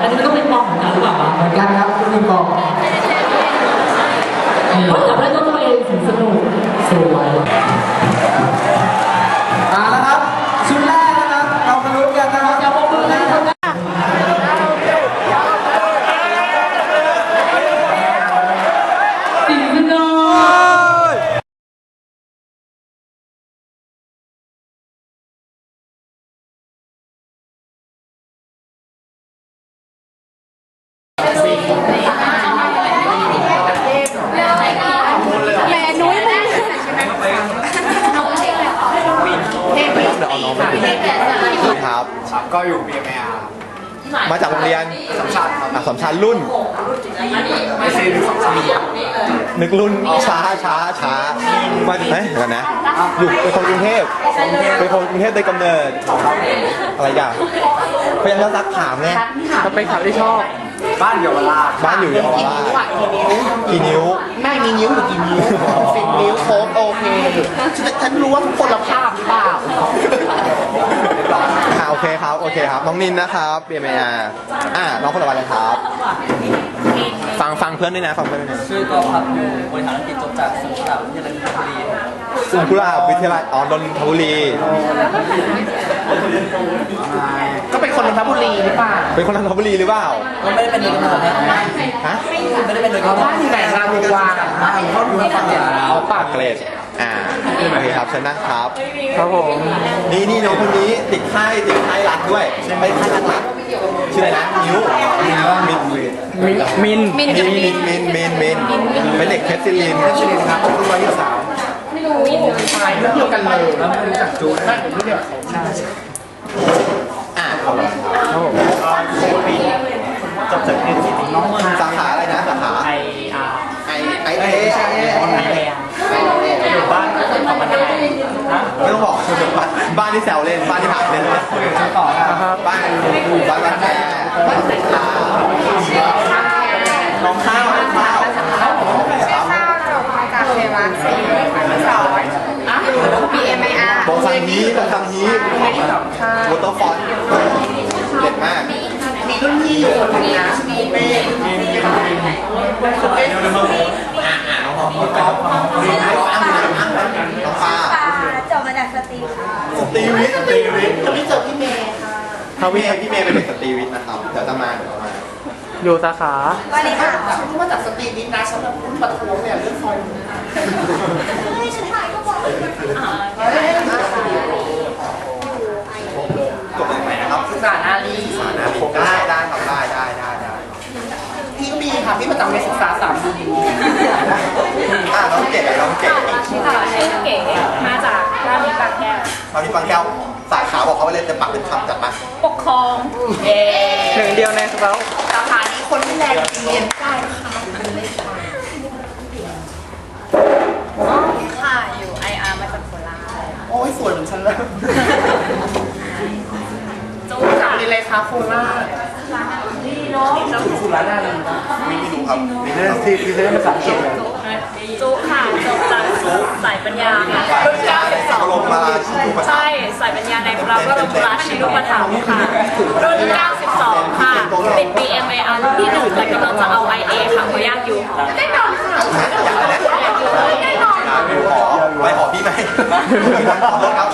อันนี้มันก็เป็นมองของเราหรือเปล่าวะ เหมือนกันครับ ก็อยู่ BMR มาจากโรงเรียนสัมชาติครับอะสมชานรุ่น ไม่ใช่หรือสัมชาตินึกรุ่นช้าช้าช้ามาจากไหนเดี๋ยวกันนะอยู่เป็นคนกรุงเทพเป็นคนกรุงเทพโดยกำเนิด อะไรอย่างพยายามจะซักถามไงมันเป็นข่าวที่ชอบบ้านเยาวราชบ้านอยู่เยาวราชกี่นิ้ว แม่มีนิ้วหรือกี่นิ้วสิบนิ้ว โค้งโอเคฉันฉันรู้ว่าทุกคนละภาพหรือเปล่าค่ะโอเคครับโอเคครับน้องนินนะครับเบียร์เมียอ่าน้องคนต่อไปเลยครับ ฟังฟังเพื่อนด้วยนะฟังเพื่อนด้วยนะชื่อกอพับอยู่บริหารธุรกิจจบจากสมุทรสาครวิทยาลัยนนทบุรีสุขุลาภวิทยาลัยอ๋อนนทบุรี ก็เป็นคนนนทบุรีหรือเปล่าเป็นคนนนทบุรีหรือเปล่าก็ไม่ได้เป็นโดยกำเนิดนะฮะ ไม่ได้เป็นโดยกำเนิบ้าดนอยู่ไหนรามวงวานอะเขาดูฟังเสียงเอาปากเกรดอ่าโอเคครับเชิญนั่งครับ ครับผม นี่นี่น้องคนนี้ติดค่ายติดค่ายรักด้วยใช่ไหมค่ายรักรักชื่ออะไรนะนิ้วมินมินมินมินมินมินมินมินเป็นเด็กเพชรศิลินเพชรศิลินครับรุ่นร้อยยี่สิบสาม ชายรุ่นเดียวกันเลยแล้วไม่รู้จักจูนไม่ผมรุ่นเดียวกับเขาใช่ อ่าครับผม จบจากเรียนที่น้องเมือง สาขาอะไรนะสาขา ไออาร์ ไอไอเอใช่ อยู่บ้านของมันไทยนะ ไม่ต้องบอกคือบ้านบ้านที่แซวเล่นบ้านที่ถามเล่นเลย ต่อนะครับ บ้านอยู่บ้านบ้านแม่บ้านติดลาวน้องข้าวน้องข้าว ข้าวจบมาจากเทวาสีสอนอะ BMIR โบซัง ฮีโบซังฮีโมโตฟอนเด็ดมาก มีรุ่นพี่อยู่คนหนึงนะชื่อเป้อ่าอ่าน้องน้องน้องน้องอ้างน้องน้องฟ้าจบมาจากสตรีค่ะสตรีวิทย์สตรีวิทย์จะไม่เจอพี่เมย์ค่ะเขาพี่เมย์พี่เมย์เป็นเด็กสตรีวิทย์นะครับเดี๋ยวจะมาเดี๋ยวจะมาอยู่สาขาวันนี้ค่ะฉันรู้มาจากสตรีวิทย์นะฉันแบบรุ่นประท้วงเนี่ยเรื่องซอยนี้ เฮ้ยฉันถ่ายก็บอก จบจากไหนนะครับ ศึกษานารี สานารีได้ได้ครับได้ได้ได้ได้ พี่ก็มี ค่ะพี่มาจากเรียนศึกษาสามดีอ่าน้องเก๋น้องเก๋ชื่อเก๋มาจากร้านนี้บางแก้วตอนนี้ฟังแก้วสายขาวบอกเขาไปเลยจะปักเป็นคำจัดมาปกครองเย้หนึ่งเดียวในเขาสาขานี้คนที่แรงจริงเรียนได้ค่ะค่ะอยู่ IR มาจากโคราชโอ้ยสวยเหมือนฉันเลย จู จาก ค่ะ เรียนอะไรคะโคราชดีเนาะสุรานารีไม่ไม่รู้ครับมีเรื่องที่มีเรื่องภาษาอังกฤษเลยจูค่ะจบจากสายปัญญาค่ะรุ่นเขาลงมาชิดูภาษาใช่สายปัญญาในพระบรมราชินูปถัมภ์ค่ะรุ่น 92 ค่ะเป็น BMAR รุ่นที่หนึ่งแต่กำลังจะเอา IA ค่ะเพราะยากอยู่แน่นอนค่ะอยากเลยนะแน่นอนขอไปขอพี่ไหมขอโทษครับ